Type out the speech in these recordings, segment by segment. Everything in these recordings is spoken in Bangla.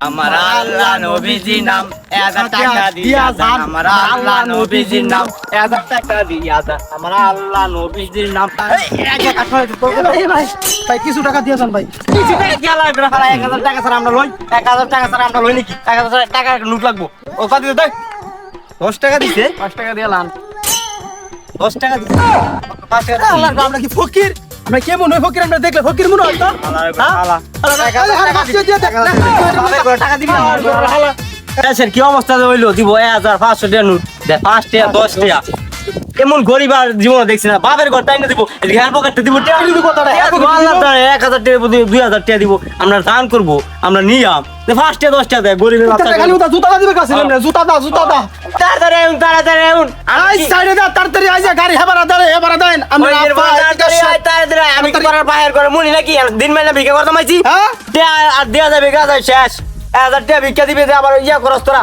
আমার আল্লাহ নবীজি নাম হাজার টাকা দিয়া যান আমার আল্লাহ নবীজির নাম হাজার টাকা দিয়া যান আমার আল্লাহ নবীজির নাম। ভাই কিছু টাকা। দিয়ে যান ভাই কিছু টাকা দিয়া লাগবে না, এক হাজার টাকা ছাড়া আমরা লই এক হাজার টাকা ছাড়া আমরা লই নাকি এক হাজার টাকা নোট লাগবো। ও কত দিতে দশ টাকা দিছে। পাঁচ টাকা দিয়ে লান। দশ টাকা দিছে। পাঁচ টাকা আমরা কি ফকির? আমরা কেমন হয় ফকির? আমরা দেখলে ফকির মনে হয় না, কি অবস্থা হইল? দিব এক হাজার পাঁচশো টাকা নোট দে পাঁচ টাকা দশ টাকা। এমন গরিব আর জীবন দেখছি না। বাপের ঘর তাই না দিব হ্যান্ড পকেটে দিব টাকা দিব এক হাজার টাকা দিব দুই হাজার টাকা দিব আমরা দান করব আমরা নিয়াম যে পাঁচ টাকা দশ টাকা দেয় গরিবের খালি ওটা জুতা দিবে কাছে জুতা দা জুতা দা। তাড়াতাড়ি আউন তাড়াতাড়ি আউন আই সাইডে দা তাড়াতাড়ি আই গাড়ি হেবারা দাঁড়ে হেবারা দেন। আমরা আমি কি করার বাইরের করে মুনি নাকি? দিন মেলা ভিক্ষা করতে মাইছি হ্যাঁ? আর যাবে শেষ। এক হাজার টাকা ভিক্ষা দিবে আবার ইয়া করস তোরা।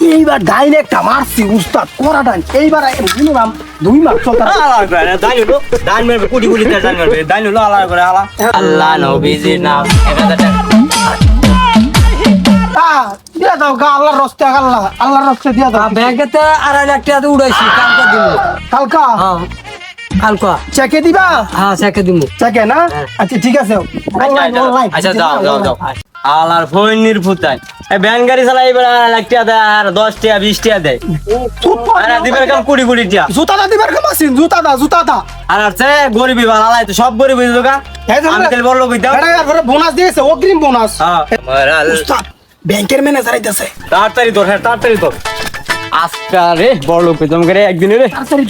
এইবার ডাইরেক্ট মারছি উস্তাদ করা ডাইন এইবার মিনিমাম দুই মাস চলতে দান হলো দান মারবে কুটি কুটি দান মারবে। দান হলো আল্লাহ করে আল্লাহ। আল্লাহ নবীজির নাম দিয়া দাও গা আল্লাহর রস্তে আল্লাহ আল্লাহর রস্তে দিয়া দাও। ব্যাগেতে আড়াই লাখ টাকা উড়াইছি কালকা দিব। কালকা? হ্যাঁ কালকা। চেকে দিবা? হ্যাঁ সেকে দিব। চেকে না? আচ্ছা ঠিক আছে। অনলাইন অনলাইন আচ্ছা যাও যাও যাও। আলার ফোনের ফুটাই এই ভ্যান গাড়ি চালাই এবার টাকা দেয় আর দশ টাকা বিশ টাকা দেয়। আর দিবের কাম কুড়ি কুড়ি টাকা জুতা দা দিবার কামাসিন জুতা দা জুতা দা। আর আছে গরিবি বালা তো সব গরিব হইতো গা। এই যে আমি তেল বড় লোক হইতাম বোনাস দিয়েছে অগ্রিম বোনাস। হ্যাঁ। ব্যাংকের ম্যানেজার আইতাছে। তাড়াতাড়ি তোর হ্যাঁ তাড়াতাড়ি তোর। আজকা রে বড় লোক করে একদিন রে। তাড়াতাড়ি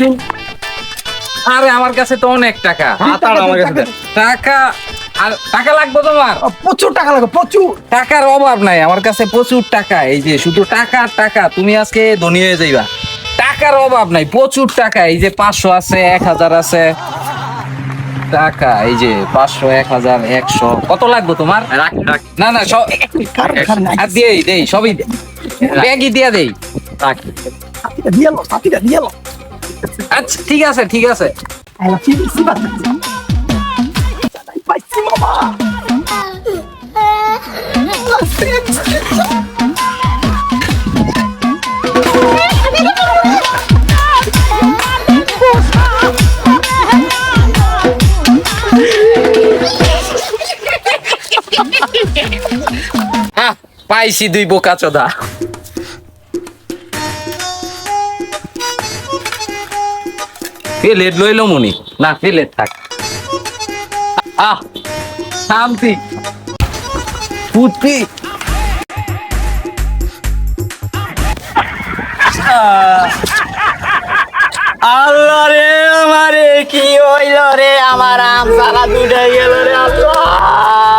আরে আমার কাছে তো অনেক টাকা। হাতার আমার কাছে টাকা আর টাকা লাগবে তোমার? প্রচুর টাকা লাগে প্রচুর। টাকার অভাব নাই আমার কাছে প্রচুর টাকা এই যে শুধু টাকা টাকা তুমি আজকে ধনী হয়ে যাইবা। টাকার অভাব নাই প্রচুর টাকা এই যে পাঁচশো আছে এক হাজার আছে। টাকা এই যে পাঁচশো এক হাজার একশো কত লাগবে তোমার? রাখ রাখ। না না সব আর দিয়েই দেই সবই দে। ব্যাগই দিয়ে দেই। রাখ। সাথীটা দিয়ে লো সাথীটা দিয়ে লো। আচ্ছা ঠিক আছে ঠিক আছে। পাইছি দুই বোকা চোদা। প্লেট লইল মনি। না প্লেট থাক। আহ শান্তি। ফুটি আল্লাহ রে আমারে, কি হইল রে? আমার আম সারা দুটাই গেল রে আল্লাহ।